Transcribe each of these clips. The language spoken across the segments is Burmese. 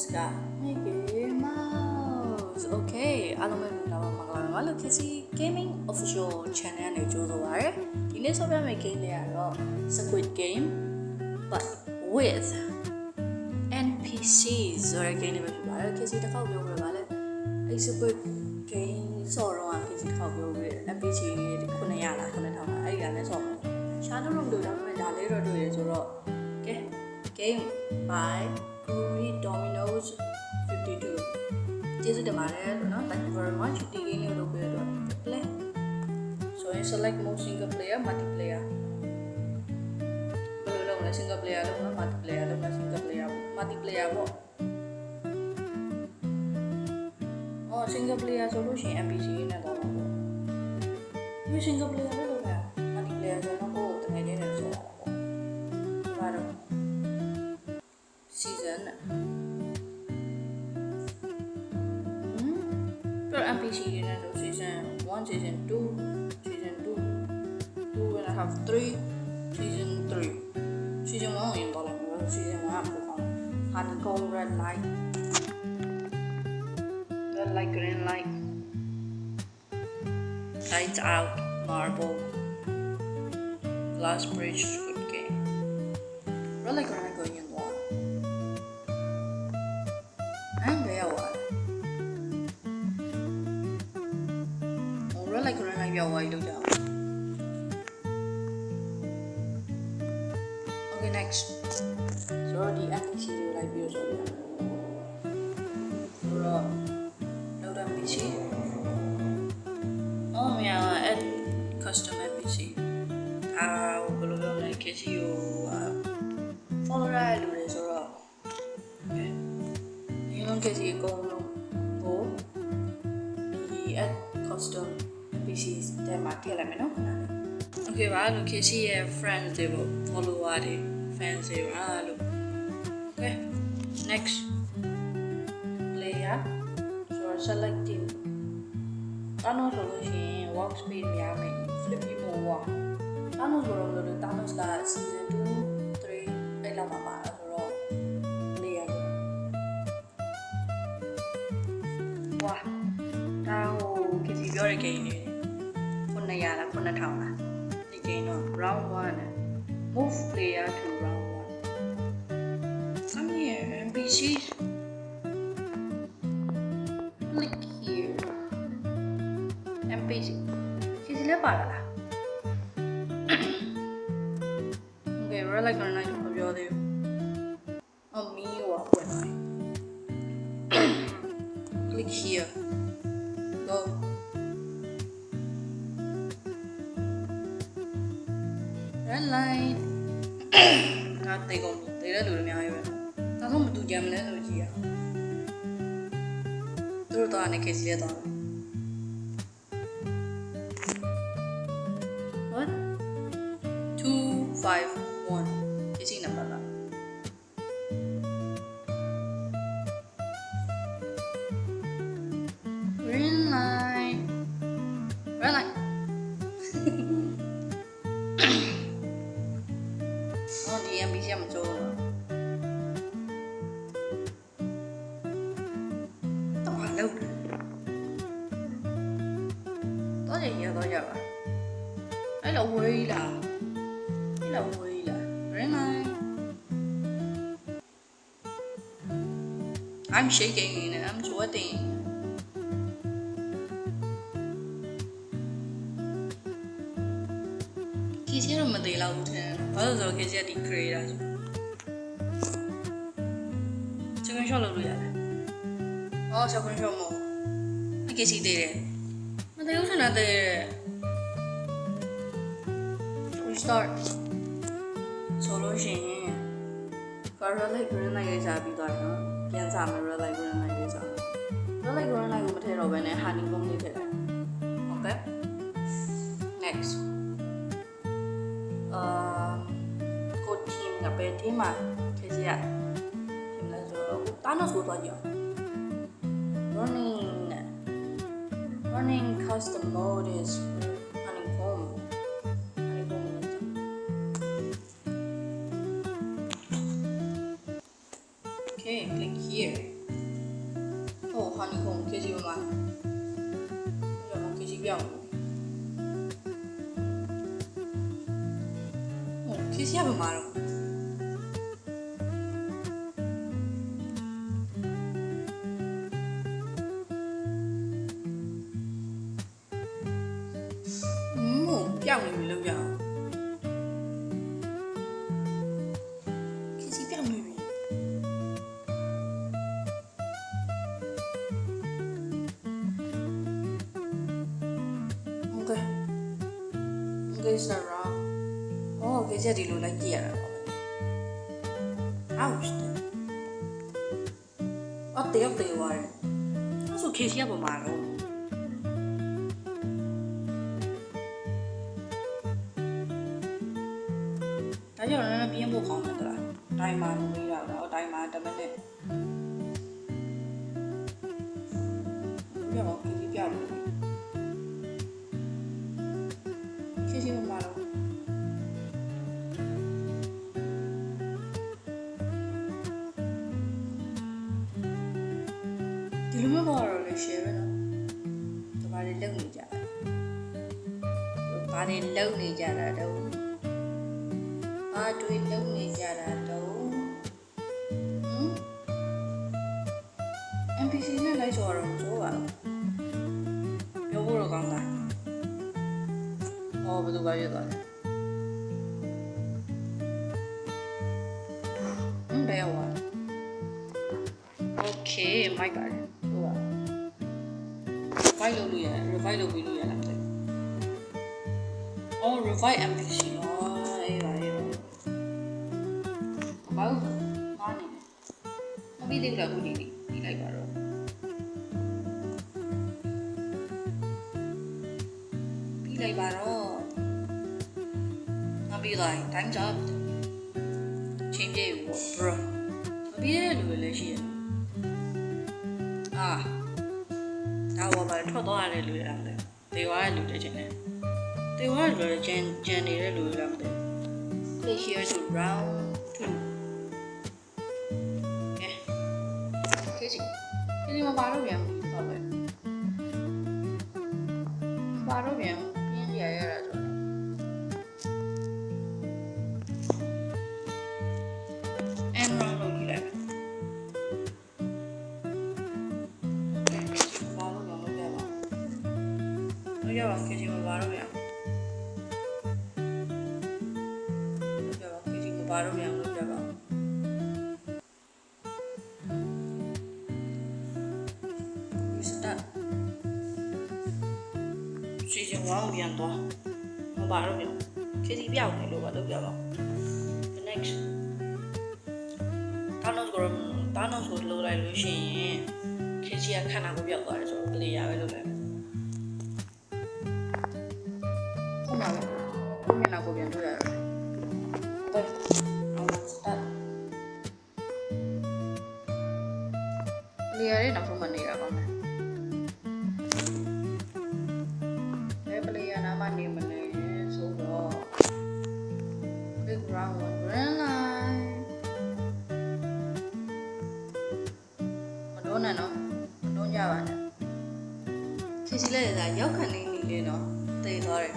mouse က Mickey Mouse Okay အားလုံးပဲမင်္ဂလာပါမင်္ဂလာပါလို့ KC Gaming Official Channel နဲ့ကြိုးဆိုပါရစေဒီနေ့ဆော့ပြမယ့် game လေးကတော့ Squid Game but with NPCs ဆိုတဲ့ game လေးပဲဖြစ်ပါတယ် KC တစ်ခေါက်ပြောပြပါလေအဲ့ Squid Game ဆော့တော့ KC တစ်ခေါက်ပြောပြတယ် NPC 900လား9000လားအဲ့ဒီကလည်းဆော့ပါရှားလို့လို့မလို့ဒါပေမဲ့ဒါလေးတော့တွေ့ရဆိုတော့ကဲ game by Guri Dominoes 52ကျေးဇူးတင်ပါတယ်လို့နော် thank you very much ဒီ game လေးလုပ်ပေးတော့ play so you select mode single player multiplayer ဘယ်လိုလုပ်မလဲ single player လုပ်မလား multiplayer လုပ်မလား single player ပေါ့ multiplayer ပေါ့အော် single player ဆိုလို့ရှိရင် NPC နဲ့တော့ပေါ့ဒီ single player ပဲလုပ်တာ multiplayer ဆိုတော့ season ဟမ်ပြ NPC တွေနဲ့ဆို season 1 season 2 season 2 2 and a half 3 season 3 season 1ဝင်တော့လည်းမဟုတ် season 1ကပိုကောင်း honeycomb red light red light green light lights out marble glass bridge red light green light ပြောင်းသွားပြီလို့ကြောက် Okay next ဆိုတော့ဒီ NPC ကိုလိုက်ပြီးတော့ဆိုရအောင်ဆိုတော့လောက်တာ NPC အော်မြ န် add custom NPC အာဘယ်လိုပြောမလဲ KC ကို follow ရတဲ့လူတွေဆိုတော့ okay ဒီလုံး KC အကုန်လုံးကိုဒီ add custom NPC တဲမှာထည့်လိုက်မယ်နော်ခဏလေး Okay ပါလို့ KC ရဲ့ friends တွေပေါ့ follower တွေ fans တွေပါလို့ Okay next player ဆိုတော့ select team တာနိုဆိုလို့ရှိရင် workspace များမယ် flip ပြီးမို့ပါတာနိုဆိုတော့လို့တာနိုက season 2 3အဲ့လောက်မှာပါတာဆိုတော့ player ဝါဒါဟို KC ပြောတဲ့ game တွေ 900လား9000လားဒီ game တော့ round 1နဲ့ move player to round 1 come here NPC click here NPC စီစီလည်းပါလာလား Okay we're like gonna night မပြောသေးဘူးအမီးဟိုပွင့်လာ click here go Light ငါတေကုန်တေတဲ့လူတွေအများကြီးပဲဒါဆိုမတူကြမလဲဆိုကြည့်ရအောင်သူတို့တော့အနေ case လေးတော့ I'm shaking and I'm sweating ခီစီတော့မသေးတော့ဘူးထင်ဘာလို့လဲဆိုတော့ခီစီကဒီ creator ဆို second shot လုပ်လို့ရတယ်။အော် second shot မဟုတ်။ခီစီသေးတယ်။မသေးဘူးထင်တာသေးတယ်။ restart ဆိုလို့ရှိရင် Coral Light Green Light ရေးစားပြီးသွားတယ်နော်။ ပြန်စားမယ် Red Light Green Light ရေးစားမယ်။ Red Light Green Light ကိုမထည့်တော့ဘဲနဲ့ Honeycomb လေးထည့်လိုက်။ Okay next အာကို team ကပဲ team မှာခေစီရဖြစ်လဲဆိုတော့တာနော့ကိုသွားကြည့်အောင် running running custom mode is ဟို KG ရပါမှာတော့อืมပြောင်းနေပြီလို့ပြောင်း KG ပြောင်းနေပြီ Okay. Okay, Sarah. Oh, okay, jadi lu lagi ya. Ouch. Oh, tiap tiap war. Masuk ke siapa malu? Tadi တွေ share ပဲနော်။ဒါဘာတွေလုပ်နေကြလဲ။ဘာတွေလုပ်နေကြတာတော့။ဘာတွေလုပ်နေကြတာတော့။ဟမ် NPC နဲ့လိုက်ကြတော့ကြိုးပါတော့။ပြောဖို့တော့ကောင်းတာ။ဟောဘယ်သူကရွတ်သွားလဲ။ဘယ်ဝါ Okay, my God.？revive လုပ်လို့ရတယ် revive လုပ်ပြီးလို့ရလားမသိဘူး။အော် revive NPC နော်အေးပါအေးပါ။ဘာလို့မားနေလဲ။မပြီးသေးဘူးလားခုဒီဒီဒီလိုက်ပါတော့။ပြီးလိုက်ပါတော့။မပြီးလိုက် time job ချင်းပြေပြီပေါ့ bro မပြီးတဲ့လူတွေလည်းရှိရတယ်။ ဒါဘောပါထွက်သွားရတဲ့လူတွေလားမသိဘူး။တေသွားတဲ့လူတွေချင်းတယ်။တေသွားတဲ့လူတွေကျန်ကျန်နေတဲ့လူတွေလားမသိဘူး။ click here to round ပါတော့ပြန်ခေစီပြောက်နေလို့ပါတော့ပြပါ next တောင်းတော့ကိုတောင်းတော့ဆိုလို့လိုက်လို့ရှိရင်ခေစီကခန္ဓာကိုပြောက်သွားတယ်ဆိုတော့ play ရပဲလို့လဲဟု မတွန်းနဲ့နော်မတွန်းကြပါနဲ့ခစီလိုက်ရတာရောက်ခံနေနေလေနော်တိတ်သွားတယ်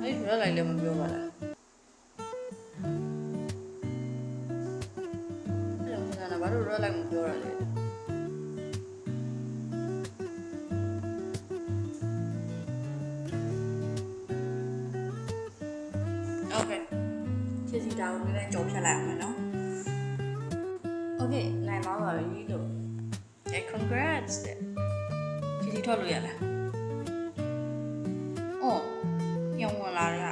အဲ့ဒီဘယ်လိုက်လဲမပြောပါလား ကိုလည်းကြော်ဖြတ်လိုက်အောင်မယ်နော် Okay နိုင်ပါပါပြီလို့ Yeah congrats တဲ့ခစီထွက်လို့ရလားအော်ပြန်ဝင်လာရ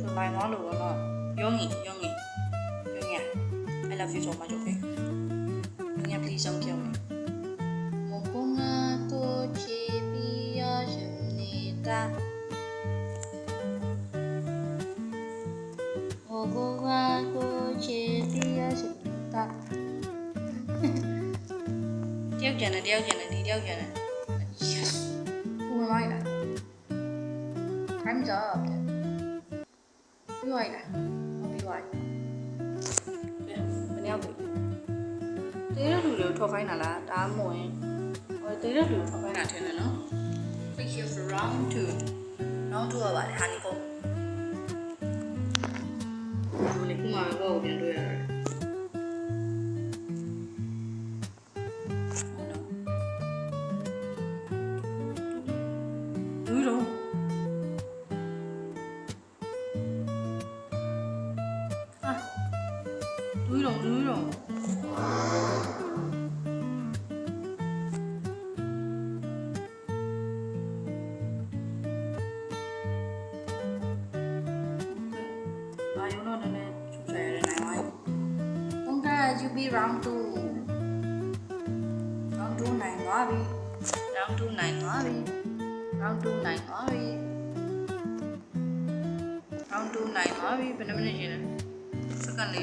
ဆိုနိုင်သွားလို့တော့ယုံကြီးယုံကြီးယုံကြီး I love you so much okay ပြန်တယ်တယောက်ပြန်တယ်ဒီတယောက်ပြန်တယ် yes ဝင်လိုက်လား I'm job ပြီးလိုက်လားမပြီးလိုက်မနေရောက်ဘူးတေးရလူတွေထောက်ခိုင်းတာလားဒါမှမဟုတ်ဟိုတေးရလူထောက်ခိုင်းတာထင်တယ်နော် click here for round 2 round 2ကပါတယ်ဟာနီကိုဒီမှာကောပြန်တွေ့ရတယ် round 2 round 2နိုင်သွားပြီ။ round 2နိုင်သွားပြီ။ round 2နိုင်သွားပြီ။ round 2နိုင်သွားပြီဘယ်နှမိနစ်ရှိလဲ။စက္ကန့်40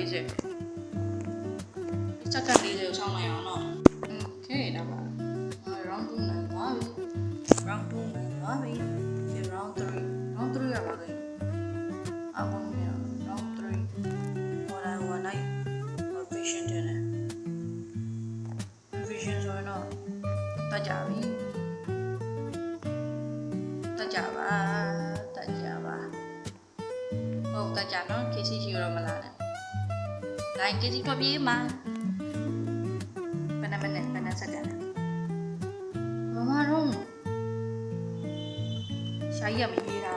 စက္ကန့်40ကိုဆောင်းလိုက်အောင်နော်။ Okay ဒါပါ။ round 2နိုင်သွားပြီ။ round 2နိုင်သွားပြီ။ round 3 round 3ရပါလိ vision ဆိုရင်တော့တတ်ကြပြီတတ်ကြပါတတ်ကြပါဟုတ်တတ်ကြနော် KC ရှိရောမလားနဲ့ line KC တော့ပြေးမှာဘယ်နှမိနစ်ဘယ်နှစက္ကန့်မမတော့ရှာကြီးကမရေးတာ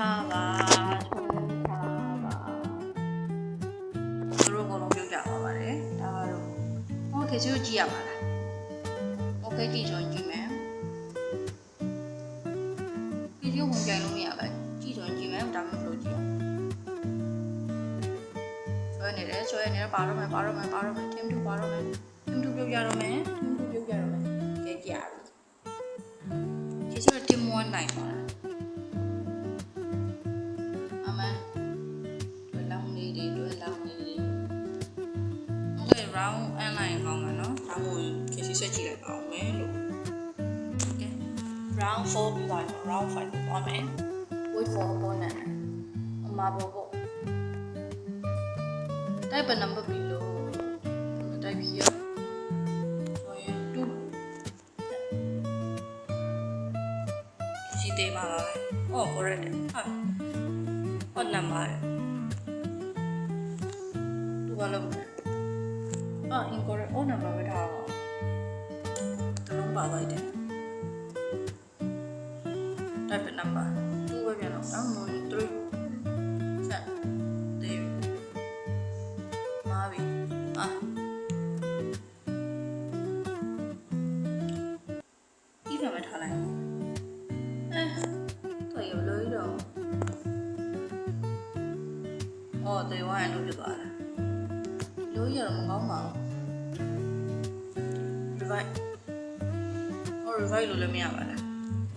ဆွဲထားပါသူတို့ကတော့ပြုတ်ကြပါပါတယ်ဒါကတော့โอเคကျိုးကြည့်ရပါလားโอเคကြည့်ဆိုရင်ကြည့်မယ်ဗီဒီယိုဝင်ကြိုင်လို့မရပါဘူးကြည့်ဆိုရင်ကြည့်မယ်ဒါမှမဟုတ်ကြည့်ဆွဲနေတယ်ဆွဲနေတယ်ပါတော့မယ်ပါတော့မယ်ပါတော့မယ် team 2ပါတော့မယ် team 2ပြုတ်ကြတော့မယ် team 2ပြုတ်ကြတော့မယ်ကဲကြပြီ其实 team 1နိုင်ပါလား round 4ပြီးသွားပြီ round 5ပြီးသွားမယ် wait for opponent အမဘောဘော type a number below type here so you do စီတေးမှာပါပဲ။ Oh correct ဟာ။ What number သူကလုံးအာ incorrect oh number ပဲထားပါတလုံးပါလိုက်တယ် type number သူပဲပြန်တော့တောင်းမို့3ချက်တေးမာပြီအာဒီဘက်မှာထားလိုက်အဲတော့ရလို့ရတော့အော်တေးဝိုင်းလို့ပြသွားတယ်လို့ရတော့မကောင်းပါဘူး revive ဟော revive လို့လည်းမရပါလား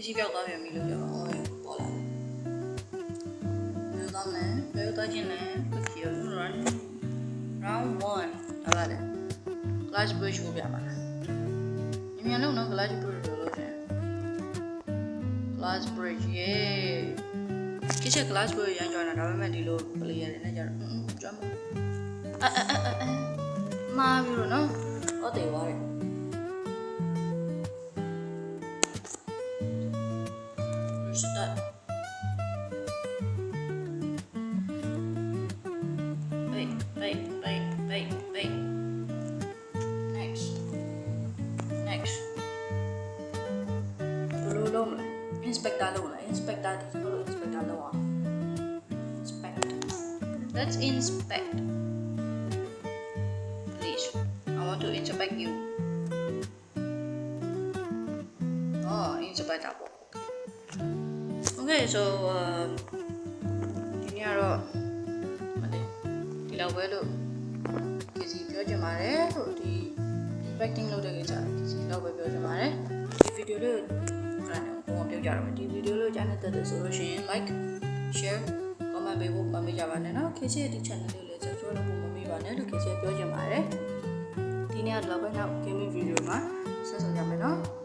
ခစီပြောက်သွားပြန်ပြီလို့ပြောပါဦးပေါ်လာဘယ်လိုသွားမလဲဘယ်လိုသွားခြင်းလဲ click you're gonna run round 1ဒါပါလေ glass bridge ကိုပြပါလားညီမြန်လုံးနော် glass bridge လို့လို့ရှင် glass bridge yeah ကိချက် glass bridge ရမ်းကြွတာဒါပေမဲ့ဒီလို play ရတယ်နဲ့ကြတော့อืมကြွမ်းမအဲအဲအဲအဲမာပြီးတော့နော်ဟုတ်တယ်ပါလေ inspect please I want to inspect you oh inspect တာပေါ့ Okay so um ဒီနေ့ကတော့မလေးဒီလောက်ပဲလို့ဒီစီပြောချင်ပါတယ်လို့ဒီ inspecting လုပ်တဲ့ကိစ္စဒီစီလောက်ပဲပြောချ င်ပါတယ်ဒီဗီဒီယိုလေးကိုခဏနေပုံပြောကြရမယ်ဒီဗီဒီယိုလေးကိုကြားနေတဲ့တဲ့ဆိုလို့ရှိရင် like share comment ပေးဖို့မမေ့ကြပါနဲ့နော်ခေချေဒီ channel လေးကိုလည်း subscribe လုပ်ဖို့မမေ့ပါနဲ့လို့ခေချေပြောချင်ပါတယ်ဒီနေ့ကတော့ဘယ်နောက် gaming video မှာဆက်ဆောင်ကြမယ်နော်